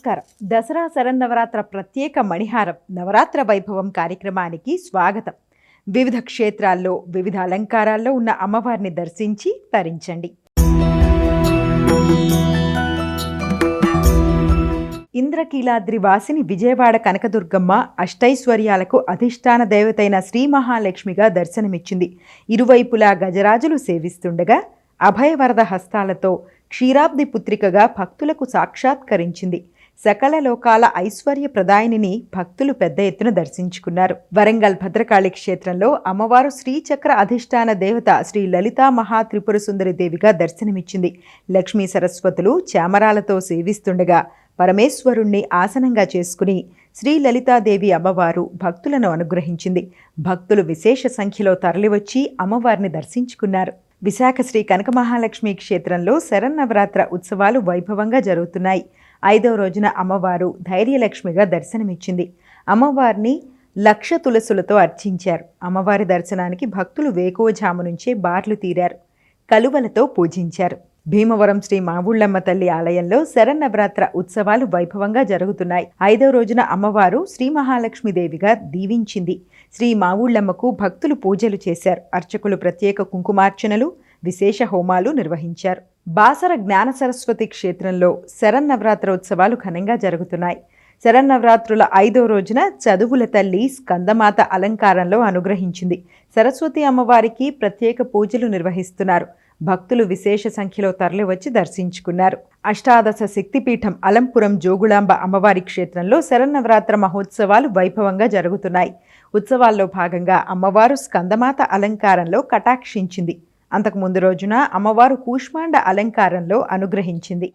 నమస్కారం. దసరా శరన్నవరాత్ర ప్రత్యేక మణిహారం నవరాత్ర వైభవం కార్యక్రమానికి స్వాగతం. వివిధ క్షేత్రాల్లో వివిధ అలంకారాల్లో ఉన్న అమ్మవారిని దర్శించి తరించండి. ఇంద్రకీలాద్రి వాసిని విజయవాడ కనకదుర్గమ్మ అష్టైశ్వర్యాలకు అధిష్టాన దేవతైన శ్రీ మహాలక్ష్మిగా దర్శనమిచ్చింది. ఇరువైపులా గజరాజులు సేవిస్తుండగా అభయవరద హస్తాలతో క్షీరాబ్ది పుత్రికగా భక్తులకు సాక్షాత్కరించింది. సకల లోకాల ఐశ్వర్య ప్రదాయనిని భక్తులు పెద్ద ఎత్తున దర్శించుకున్నారు. వరంగల్ భద్రకాళి క్షేత్రంలో అమ్మవారు శ్రీచక్ర అధిష్టాన దేవత శ్రీ లలితా మహా త్రిపుర సుందరి దేవిగా దర్శనమిచ్చింది. లక్ష్మీ సరస్వతులు చామరాలతో సేవిస్తుండగా పరమేశ్వరుణ్ణి ఆసనంగా చేసుకుని శ్రీ లలితాదేవి అమ్మవారు భక్తులను అనుగ్రహించింది. భక్తులు విశేష సంఖ్యలో తరలివచ్చి అమ్మవారిని దర్శించుకున్నారు. విశాఖ శ్రీ కనక మహాలక్ష్మి క్షేత్రంలో శరన్నవరాత్ర ఉత్సవాలు వైభవంగా జరుగుతున్నాయి. ఐదవ రోజున అమ్మవారు ధైర్యలక్ష్మిగా దర్శనమిచ్చింది. అమ్మవారిని లక్ష తులసులతో అర్చించారు. అమ్మవారి దర్శనానికి భక్తులు వేకువజాము నుంచే బార్లు తీరారు. కలువలతో పూజించారు. భీమవరం శ్రీ మావుళ్ళమ్మ తల్లి ఆలయంలో శరన్నవరాత్ర ఉత్సవాలు వైభవంగా జరుగుతున్నాయి. ఐదవ రోజున అమ్మవారు శ్రీ మహాలక్ష్మీదేవిగా దీవించింది. శ్రీ మావుళ్ళమ్మకు భక్తులు పూజలు చేశారు. అర్చకులు ప్రత్యేక కుంకుమార్చనలు విశేష హోమాలు నిర్వహించారు. బాసర జ్ఞాన సరస్వతి క్షేత్రంలో శరన్నవరాత్ర ఉత్సవాలు ఘనంగా జరుగుతున్నాయి. శరన్నవరాత్రుల ఐదో రోజున చదువుల తల్లి స్కందమాత అలంకారంలో అనుగ్రహించింది. సరస్వతి అమ్మవారికి ప్రత్యేక పూజలు నిర్వహిస్తున్నారు. భక్తులు విశేష సంఖ్యలో తరలివచ్చి దర్శించుకున్నారు. అష్టాదశ శక్తిపీఠం అలంపురం జోగులాంబ అమ్మవారి క్షేత్రంలో శరన్నవరాత్ర మహోత్సవాలు వైభవంగా జరుగుతున్నాయి. ఉత్సవాల్లో భాగంగా అమ్మవారు స్కందమాత అలంకారంలో కటాక్షించింది. అంతకు ముందు రోజున అమ్మవారు కూష్మాండ అలంకారంలో అనుగ్రహించింది.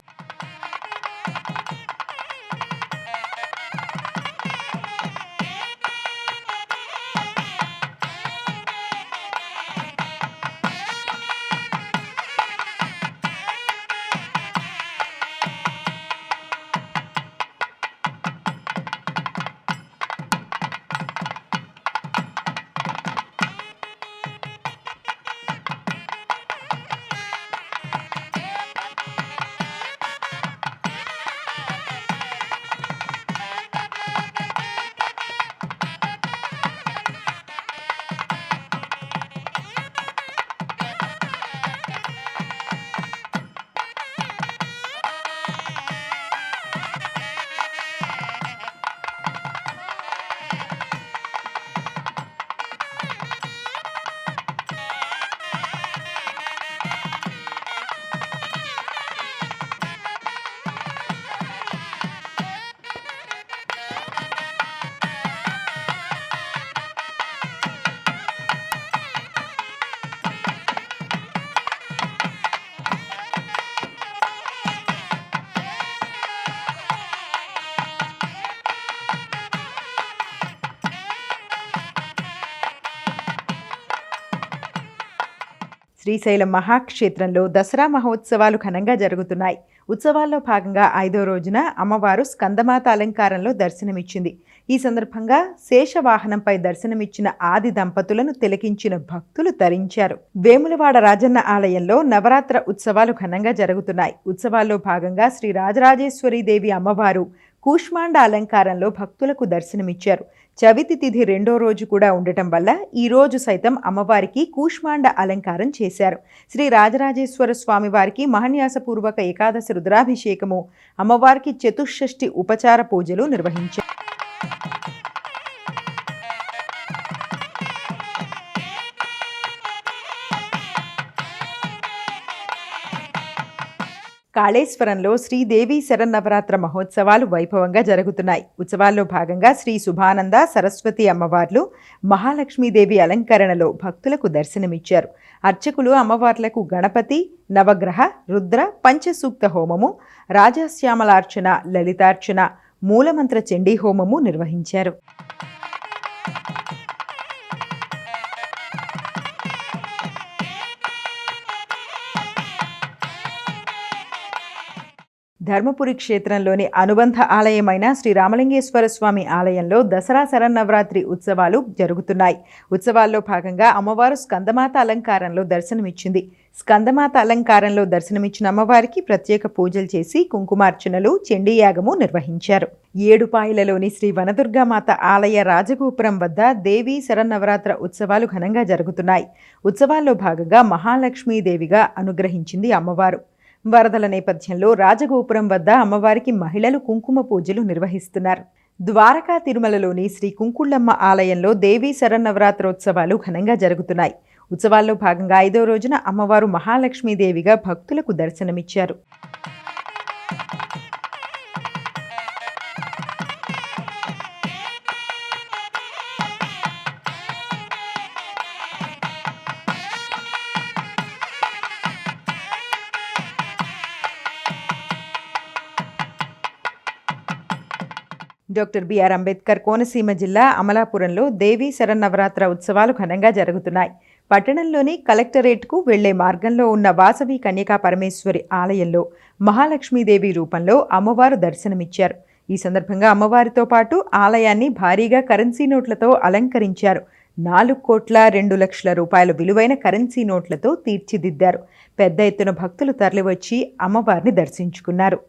శ్రీశైలం మహాక్షేత్రంలో దసరా మహోత్సవాలు ఘనంగా జరుగుతున్నాయి. ఉత్సవాల్లో భాగంగా ఐదో రోజున అమ్మవారు స్కందమాత అలంకారంలో దర్శనమిచ్చింది. ఈ సందర్భంగా శేషవాహనంపై దర్శనమిచ్చిన ఆది దంపతులను తిలకించిన భక్తులు తరించారు. వేములవాడ రాజన్న ఆలయంలో నవరాత్ర ఉత్సవాలు ఘనంగా జరుగుతున్నాయి. ఉత్సవాల్లో భాగంగా శ్రీ రాజరాజేశ్వరీదేవి అమ్మవారు కూష్మాండ అలంకారంలో భక్తులకు దర్శనమిచ్చారు. చవితి తిథి రెండో రోజు కూడా ఉండటం వల్ల ఈ రోజు సైతం అమ్మవారికి కూష్మాండ అలంకారం చేశారు. శ్రీ రాజరాజేశ్వర స్వామి వారికి మహన్యాసపూర్వక ఏకాదశి రుద్రాభిషేకము అమ్మవారికి చతుషష్ఠి ఉపచార పూజలు నిర్వహించారు. కాళేశ్వరంలో శ్రీదేవి శరన్నవరాత్ర మహోత్సవాలు వైభవంగా జరుగుతున్నాయి. ఉత్సవాల్లో భాగంగా శ్రీ శుభానంద సరస్వతి అమ్మవార్లు మహాలక్ష్మీదేవి అలంకరణలో భక్తులకు దర్శనమిచ్చారు. అర్చకులు అమ్మవార్లకు గణపతి నవగ్రహ రుద్ర పంచసూక్త హోమము రాజశ్యామలార్చన లలితార్చన మూలమంత్ర చండీ హోమము నిర్వహించారు. ధర్మపురి క్షేత్రంలోని అనుబంధ ఆలయమైన శ్రీ రామలింగేశ్వర స్వామి ఆలయంలో దసరా శరన్నవరాత్రి ఉత్సవాలు జరుగుతున్నాయి. ఉత్సవాల్లో భాగంగా అమ్మవారు స్కందమాత అలంకారంలో దర్శనమిచ్చింది. స్కందమాత అలంకారంలో దర్శనమిచ్చిన అమ్మవారికి ప్రత్యేక పూజలు చేసి కుంకుమార్చనలు చండీయాగము నిర్వహించారు. ఏడుపాయలలోని శ్రీ వనదుర్గామాత ఆలయ రాజగోపురం వద్ద దేవీ శరన్నవరాత్ర ఉత్సవాలు ఘనంగా జరుగుతున్నాయి. ఉత్సవాల్లో భాగంగా మహాలక్ష్మీదేవిగా అనుగ్రహించింది అమ్మవారు. వరదల నేపథ్యంలో రాజగోపురం వద్ద అమ్మవారికి మహిళలు కుంకుమ పూజలు నిర్వహిస్తున్నారు. ద్వారకా తిరుమలలోని శ్రీ కుంకుళ్ళమ్మ ఆలయంలో దేవీ శరన్నవరాత్రోత్సవాలు ఘనంగా జరుగుతున్నాయి. ఉత్సవాల్లో భాగంగా ఐదో రోజున అమ్మవారు మహాలక్ష్మీదేవిగా భక్తులకు దర్శనమిచ్చారు. డాక్టర్ బిఆర్ అంబేద్కర్ కోనసీమ జిల్లా అమలాపురంలో దేవీ శరన్నవరాత్ర ఉత్సవాలు ఘనంగా జరుగుతున్నాయి. పట్టణంలోని కలెక్టరేట్కు వెళ్ళే మార్గంలో ఉన్న వాసవి కన్యకా పరమేశ్వరి ఆలయంలో మహాలక్ష్మీదేవి రూపంలో అమ్మవారు దర్శనమిచ్చారు. ఈ సందర్భంగా అమ్మవారితో పాటు ఆలయాన్ని భారీగా కరెన్సీ నోట్లతో అలంకరించారు. నాలుగు కోట్ల రెండు లక్షల రూపాయల విలువైన కరెన్సీ నోట్లతో తీర్చిదిద్దారు. పెద్ద ఎత్తున భక్తులు తరలివచ్చి అమ్మవారిని దర్శించుకున్నారు.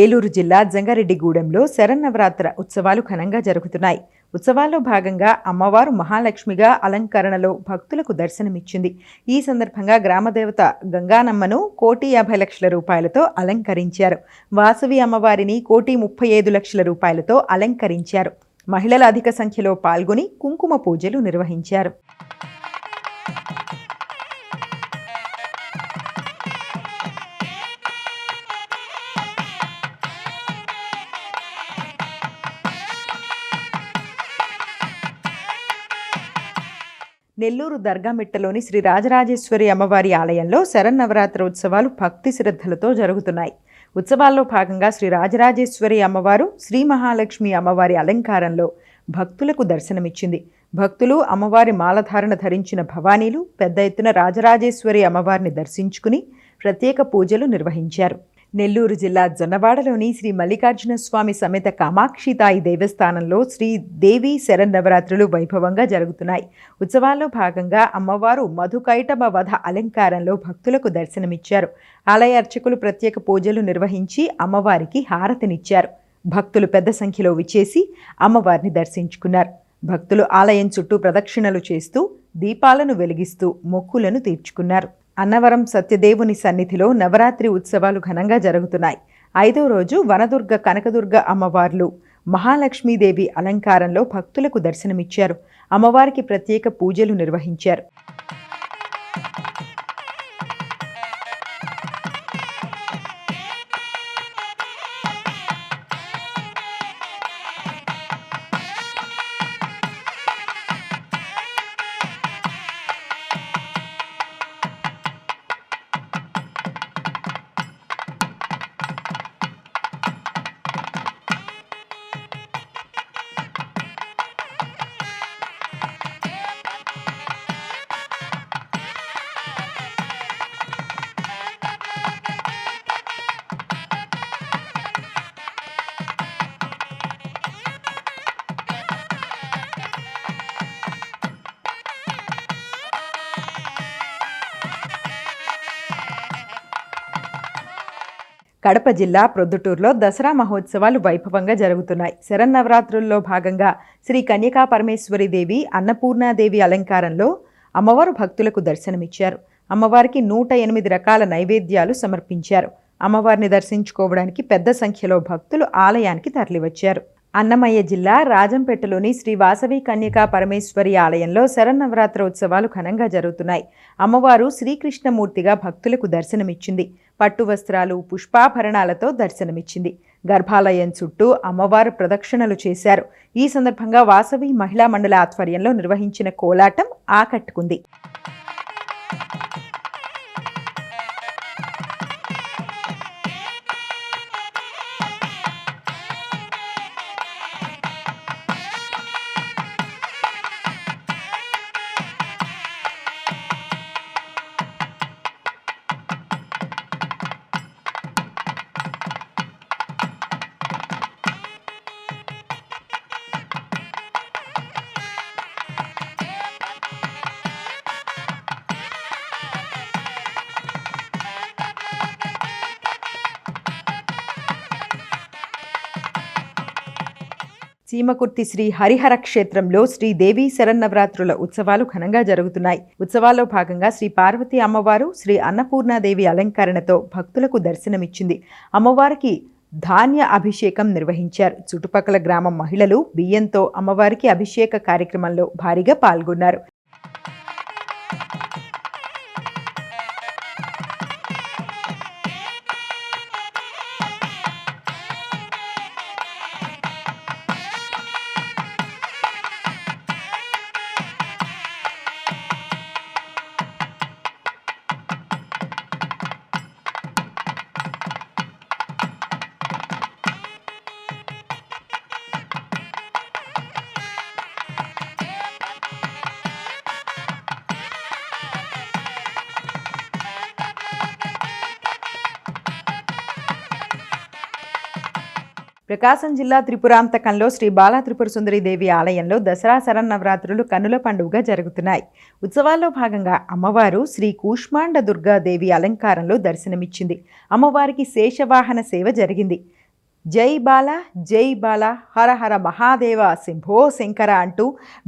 ఏలూరు జిల్లా జంగారెడ్డిగూడెంలో శరన్నవరాత్ర ఉత్సవాలు ఘనంగా జరుగుతున్నాయి. ఉత్సవాల్లో భాగంగా అమ్మవారు మహాలక్ష్మిగా అలంకరణలో భక్తులకు దర్శనమిచ్చింది. ఈ సందర్భంగా గ్రామదేవత గంగానమ్మను కోటి యాభై లక్షల రూపాయలతో అలంకరించారు. వాసవి అమ్మవారిని కోటి ముప్పై ఐదు లక్షల రూపాయలతో అలంకరించారు. మహిళల అధిక సంఖ్యలో పాల్గొని కుంకుమ పూజలు నిర్వహించారు. నెల్లూరు దర్గామిట్టలోని శ్రీ రాజరాజేశ్వరి అమ్మవారి ఆలయంలో శరన్నవరాత్రి ఉత్సవాలు భక్తి శ్రద్ధలతో జరుగుతున్నాయి. ఉత్సవాల్లో భాగంగా శ్రీ రాజరాజేశ్వరి అమ్మవారు శ్రీ మహాలక్ష్మి అమ్మవారి అలంకారంలో భక్తులకు దర్శనమిచ్చింది. భక్తులు అమ్మవారి మాలధారణ ధరించిన భవానీలు పెద్ద ఎత్తున రాజరాజేశ్వరి అమ్మవారిని దర్శించుకుని ప్రత్యేక పూజలు నిర్వహించారు. నెల్లూరు జిల్లా జొన్నవాడలోని శ్రీ మల్లికార్జున స్వామి సమేత కామాక్షితాయి దేవస్థానంలో శ్రీ దేవి శరన్నవరాత్రులు వైభవంగా జరుగుతున్నాయి. ఉత్సవాల్లో భాగంగా అమ్మవారు మధుకైటమ వధ అలంకారంలో భక్తులకు దర్శనమిచ్చారు. ఆలయ అర్చకులు ప్రత్యేక పూజలు నిర్వహించి అమ్మవారికి హారతినిచ్చారు. భక్తులు పెద్ద సంఖ్యలో విచ్చేసి అమ్మవారిని దర్శించుకున్నారు. భక్తులు ఆలయం చుట్టూ ప్రదక్షిణలు చేస్తూ దీపాలను వెలిగిస్తూ మొక్కులను తీర్చుకున్నారు. అన్నవరం సత్యదేవుని సన్నిధిలో నవరాత్రి ఉత్సవాలు ఘనంగా జరుగుతున్నాయి. ఐదో రోజు వనదుర్గ కనకదుర్గ అమ్మవార్లు మహాలక్ష్మీదేవి అలంకారంలో భక్తులకు దర్శనమిచ్చారు. అమ్మవారికి ప్రత్యేక పూజలు నిర్వహించారు. కడప జిల్లా ప్రొద్దుటూరులో దసరా మహోత్సవాలు వైభవంగా జరుగుతున్నాయి. శరన్నవరాత్రుల్లో భాగంగా శ్రీ కన్యకా పరమేశ్వరిదేవి అన్నపూర్ణాదేవి అలంకారంలో అమ్మవారు భక్తులకు దర్శనమిచ్చారు. అమ్మవారికి నూట ఎనిమిది రకాల నైవేద్యాలు సమర్పించారు. అమ్మవారిని దర్శించుకోవడానికి పెద్ద సంఖ్యలో భక్తులు ఆలయానికి తరలివచ్చారు. అన్నమయ్య జిల్లా రాజంపేటలోని శ్రీ వాసవి కన్యకా పరమేశ్వరి ఆలయంలో శరన్నవరాత్రోత్సవాలు ఘనంగా జరుగుతున్నాయి. అమ్మవారు శ్రీకృష్ణమూర్తిగా భక్తులకు దర్శనమిచ్చింది. పట్టు వస్త్రాలు పుష్పాభరణాలతో దర్శనమిచ్చింది. గర్భాలయం చుట్టూ అమ్మవారు ప్రదక్షిణలు చేశారు. ఈ సందర్భంగా వాసవి మహిళా మండలి ఆధ్వర్యంలో నిర్వహించిన కోలాటం ఆకట్టుకుంది. సీమకుర్తి శ్రీ హరిహర క్షేత్రంలో శ్రీ దేవీ శరన్నవరాత్రుల ఉత్సవాలు ఘనంగా జరుగుతున్నాయి. ఉత్సవాల్లో భాగంగా శ్రీ పార్వతి అమ్మవారు శ్రీ అన్నపూర్ణాదేవి అలంకరణతో భక్తులకు దర్శనమిచ్చింది. అమ్మవారికి ధాన్య అభిషేకం నిర్వహించారు. చుట్టుపక్కల గ్రామం మహిళలు బియ్యంతో అమ్మవారికి అభిషేక కార్యక్రమంలో భారీగా పాల్గొన్నారు. ప్రకాశం జిల్లా త్రిపురాంతకంలో శ్రీ బాలా త్రిపుర సుందరి దేవి ఆలయంలో దసరా శరన్నవరాత్రులు కనుల పండుగగా జరుగుతున్నాయి. ఉత్సవాల్లో భాగంగా అమ్మవారు శ్రీ కూష్మాండ దుర్గాదేవి అలంకారంలో దర్శనమిచ్చింది. అమ్మవారికి శేషవాహన సేవ జరిగింది. జై బాల జై బాల హర హర మహాదేవ శంభో శంకర అంటూ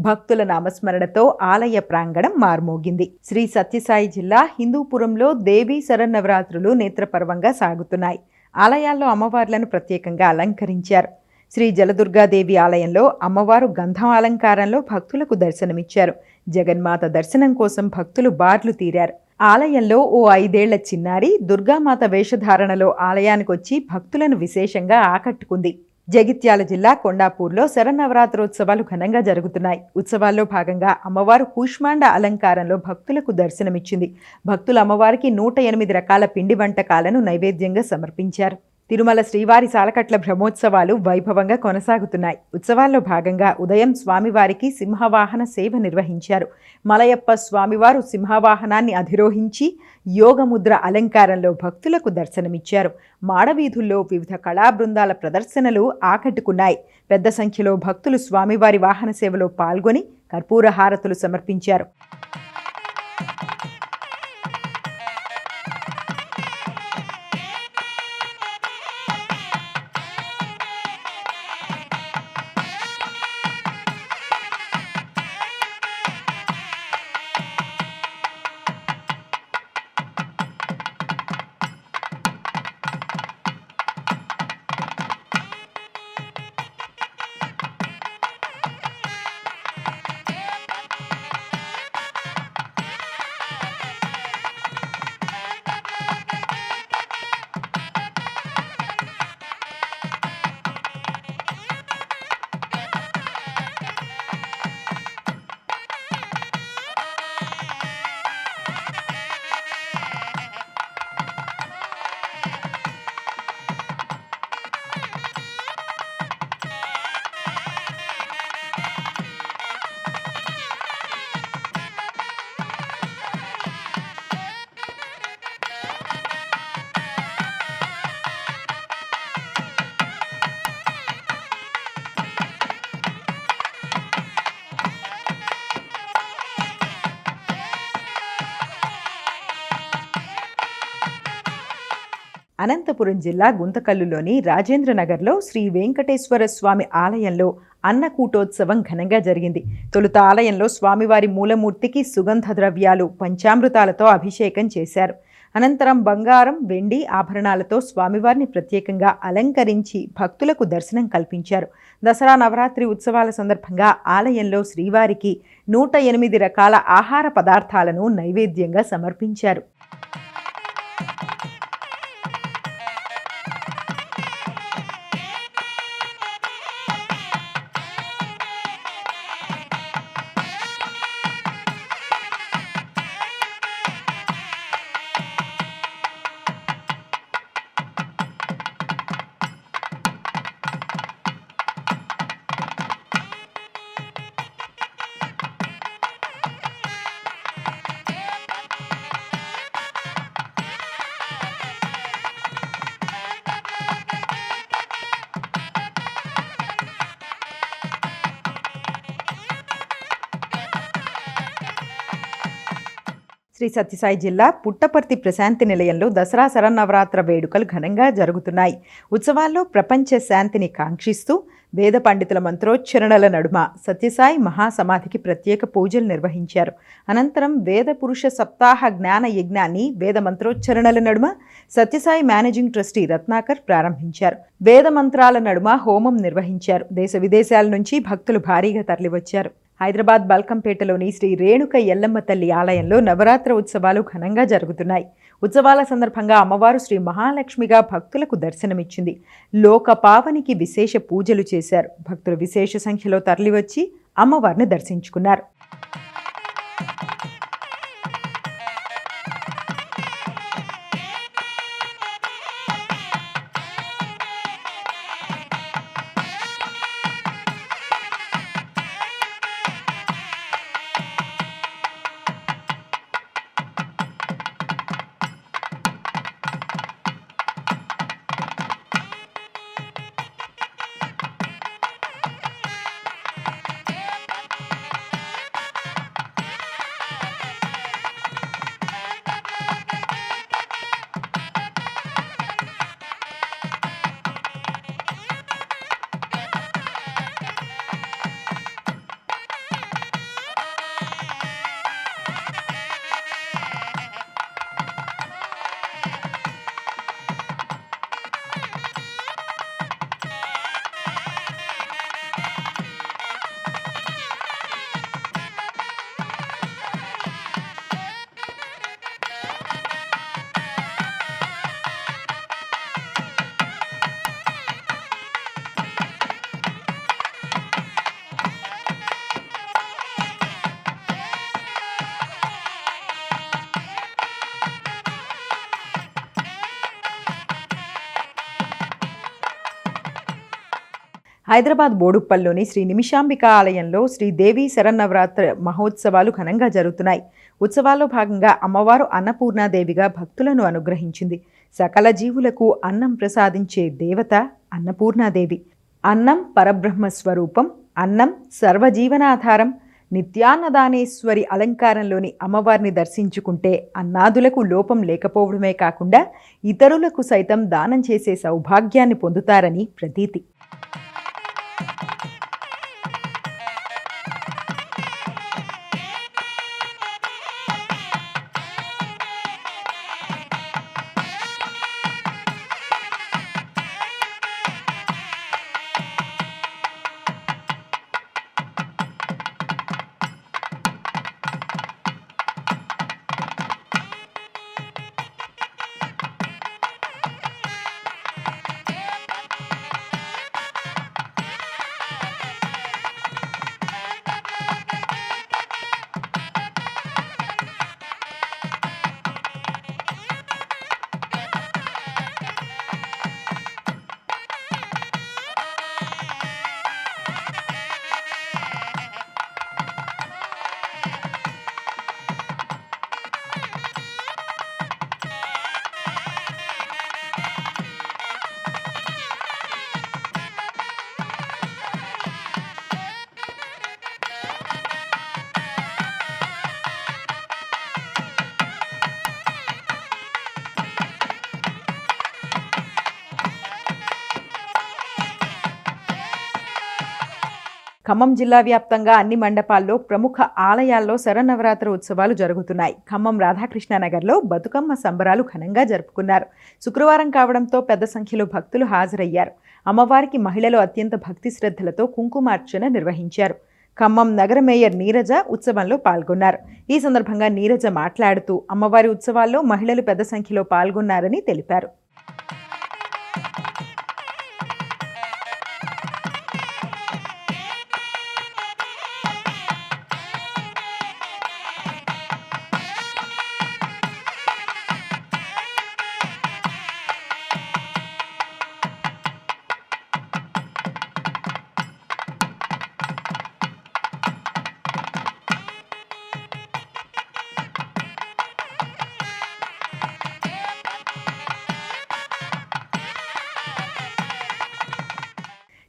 భక్తుల నామస్మరణతో ఆలయ ప్రాంగణం మార్మోగింది. శ్రీ సత్యసాయి జిల్లా హిందూపురంలో దేవీ శరన్నవరాత్రులు నేత్రపర్వంగా సాగుతున్నాయి. ఆలయాల్లో అమ్మవార్లను ప్రత్యేకంగా అలంకరించారు. శ్రీ జలదుర్గాదేవి ఆలయంలో అమ్మవారు గంధం అలంకారంలో భక్తులకు దర్శనమిచ్చారు. జగన్మాత దర్శనం కోసం భక్తులు బార్లు తీరారు. ఆలయంలో ఓ ఐదేళ్ళ చిన్నారి దుర్గామాత వేషధారణలో ఆలయానికొచ్చి భక్తులను విశేషంగా ఆకట్టుకుంది. జగిత్యాల జిల్లా కొండాపూర్లో శరన్నవరాత్రోత్సవాలు ఘనంగా జరుగుతున్నాయి. ఉత్సవాల్లో భాగంగా అమ్మవారు కూష్మాండ అలంకారంలో భక్తులకు దర్శనమిచ్చింది. భక్తులు అమ్మవారికి నూట ఎనిమిది రకాల పిండి వంటకాలను నైవేద్యంగా సమర్పించారు. తిరుమల శ్రీవారి సాలకట్ల బ్రహ్మోత్సవాలు వైభవంగా కొనసాగుతున్నాయి. ఉత్సవాల్లో భాగంగా ఉదయం స్వామివారికి సింహవాహన సేవ నిర్వహించారు. మలయప్ప స్వామివారు సింహవాహనాన్ని అధిరోహించి యోగముద్ర అలంకారంలో భక్తులకు దర్శనమిచ్చారు. మాడవీధుల్లో వివిధ కళా బృందాల ప్రదర్శనలు ఆకట్టుకున్నాయి. పెద్ద సంఖ్యలో భక్తులు స్వామివారి వాహన సేవలో పాల్గొని కర్పూర హారతులు సమర్పించారు. అనంతపురం జిల్లా గుంతకల్లులోని రాజేంద్రనగర్లో శ్రీ వెంకటేశ్వర స్వామి ఆలయంలో అన్నకూటోత్సవం ఘనంగా జరిగింది. తొలుత ఆలయంలో స్వామివారి మూలమూర్తికి సుగంధ ద్రవ్యాలు పంచామృతాలతో అభిషేకం చేశారు. అనంతరం బంగారం వెండి ఆభరణాలతో స్వామివారిని ప్రత్యేకంగా అలంకరించి భక్తులకు దర్శనం కల్పించారు. దసరా నవరాత్రి ఉత్సవాల సందర్భంగా ఆలయంలో శ్రీవారికి నూట ఎనిమిది రకాల ఆహార పదార్థాలను నైవేద్యంగా సమర్పించారు. శ్రీ సత్యసాయి జిల్లా పుట్టపర్తి ప్రశాంతి నిలయంలో దసరా శరన్నవరాత్ర వేడుకలు ఘనంగా జరుగుతున్నాయి. ఉత్సవాల్లో ప్రపంచ శాంతిని కాంక్షిస్తూ వేద పండితుల మంత్రోచ్చరణల నడుమ సత్యసాయి మహాసమాధికి ప్రత్యేక పూజలు నిర్వహించారు. అనంతరం వేద పురుష సప్తాహ జ్ఞాన యజ్ఞాన్ని వేద మంత్రోచ్చరణల నడుమ సత్యసాయి మేనేజింగ్ ట్రస్టీ రత్నాకర్ ప్రారంభించారు. వేద మంత్రాల నడుమ హోమం నిర్వహించారు. దేశ విదేశాల నుంచి భక్తులు భారీగా తరలివచ్చారు. హైదరాబాద్ బల్కంపేటలోని శ్రీ రేణుక ఎల్లమ్మ తల్లి ఆలయంలో నవరాత్ర ఉత్సవాలు ఘనంగా జరుగుతున్నాయి. ఉత్సవాల సందర్భంగా అమ్మవారు శ్రీ మహాలక్ష్మిగా భక్తులకు దర్శనమిచ్చింది. లోక పావనికి విశేష పూజలు చేశారు. భక్తులు విశేష సంఖ్యలో తరలివచ్చి అమ్మవారిని దర్శించుకున్నారు. హైదరాబాద్ బోడుప్పల్లోని శ్రీ నిమిషాంబిక ఆలయంలో శ్రీదేవి శరన్నవరాత్రి మహోత్సవాలు ఘనంగా జరుగుతున్నాయి. ఉత్సవాల్లో భాగంగా అమ్మవారు అన్నపూర్ణాదేవిగా భక్తులను అనుగ్రహించింది. సకల జీవులకు అన్నం ప్రసాదించే దేవత అన్నపూర్ణాదేవి. అన్నం పరబ్రహ్మ స్వరూపం అన్నం సర్వజీవనాధారం నిత్యాన్నదానేశ్వరి అలంకారంలోని అమ్మవారిని దర్శించుకుంటే అన్నాదులకు లోపం లేకపోవడమే కాకుండా ఇతరులకు సైతం దానం చేసే సౌభాగ్యాన్ని పొందుతారని ప్రతీతి. Thank you. ఖమ్మం జిల్లా వ్యాప్తంగా అన్ని మండపాల్లో ప్రముఖ ఆలయాల్లో శరన్నవరాత్రి ఉత్సవాలు జరుగుతున్నాయి. ఖమ్మం రాధాకృష్ణనగర్లో బతుకమ్మ సంబరాలు ఘనంగా జరుపుకున్నారు. శుక్రవారం కావడంతో పెద్ద సంఖ్యలో భక్తులు హాజరయ్యారు. అమ్మవారికి మహిళలు అత్యంత భక్తి శ్రద్ధలతో కుంకుమార్చన నిర్వహించారు. ఖమ్మం నగర మేయర్ నీరజ ఉత్సవంలో పాల్గొన్నారు. ఈ సందర్భంగా నీరజ మాట్లాడుతూ అమ్మవారి ఉత్సవాల్లో మహిళలు పెద్ద సంఖ్యలో పాల్గొన్నారని తెలిపారు.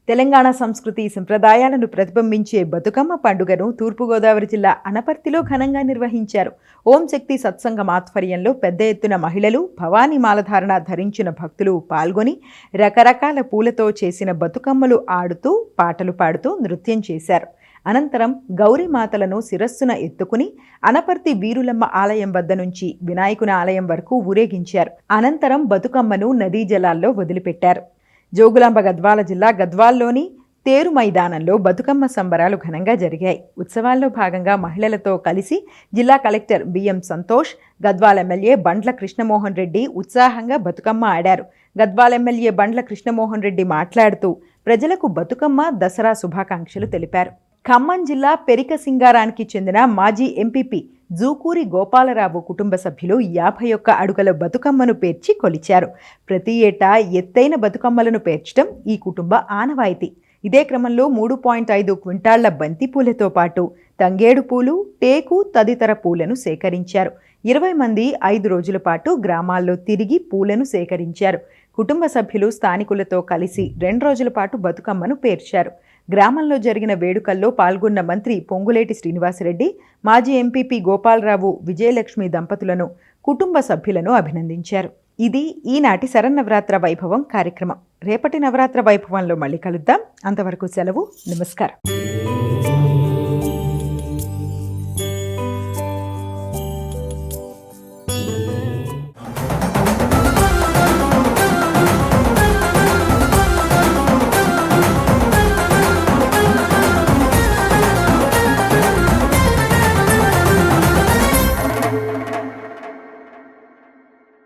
తెలంగాణ సంస్కృతి సంప్రదాయాలను ప్రతిబింబించే బతుకమ్మ పండుగను తూర్పుగోదావరి జిల్లా అనపర్తిలో ఘనంగా నిర్వహించారు. ఓం శక్తి సత్సంగం ఆధ్వర్యంలో పెద్ద ఎత్తున మహిళలు భవానీ మాలధారణ ధరించిన భక్తులు పాల్గొని రకరకాల పూలతో చేసిన బతుకమ్మలు ఆడుతూ పాటలు పాడుతూ నృత్యం చేశారు. అనంతరం గౌరీమాతలను శిరస్సున ఎత్తుకుని అనపర్తి వీరులమ్మ ఆలయం వద్ద నుంచి వినాయకుని ఆలయం వరకు ఊరేగించారు. అనంతరం బతుకమ్మను నదీ జలాల్లో వదిలిపెట్టారు. జోగులాంబ గద్వాల జిల్లా గద్వాల్లోని తేరు మైదానంలో బతుకమ్మ సంబరాలు ఘనంగా జరిగాయి. ఉత్సవాల్లో భాగంగా మహిళలతో కలిసి జిల్లా collector BM Santosh Gadwal MLA Bandla Krishnamohan Reddy ఉత్సాహంగా బతుకమ్మ ఆడారు. గద్వాల ఎమ్మెల్యే బండ్ల కృష్ణమోహన్ రెడ్డి మాట్లాడుతూ ప్రజలకు బతుకమ్మ దసరా శుభాకాంక్షలు తెలిపారు. ఖమ్మం జిల్లా పెరిక సింగారానికి చెందిన మాజీ ఎంపీపీ జూకూరి గోపాలరావు కుటుంబ సభ్యులు యాభై ఒక్క అడుగుల బతుకమ్మను పేర్చి కొలిచారు. ప్రతి ఏటా ఎత్తైన బతుకమ్మలను పేర్చడం ఈ కుటుంబ ఆనవాయితీ. ఇదే క్రమంలో మూడు పాయింట్ ఐదు క్వింటాళ్ళ బంతి పూలతో పాటు తంగేడు పూలు టేకు తదితర పూలను సేకరించారు. ఇరవై మంది ఐదు రోజుల పాటు గ్రామాల్లో తిరిగి పూలను సేకరించారు. కుటుంబ సభ్యులు స్థానికులతో కలిసి రెండు రోజుల పాటు బతుకమ్మను పేర్చారు. గ్రామంలో జరిగిన వేడుకల్లో పాల్గొన్న మంత్రి పొంగులేటి శ్రీనివాసరెడ్డి మాజీ ఎంపీపీ గోపాలరావు విజయలక్ష్మి దంపతులను కుటుంబ సభ్యులను అభినందించారు. ఇది ఈనాటి శరన్నవరాత్ర వైభవం కార్యక్రమం. రేపటి నవరాత్ర వైభవంలో మళ్ళీ కలుద్దాం. అంతవరకు సెలవు. నమస్కారం.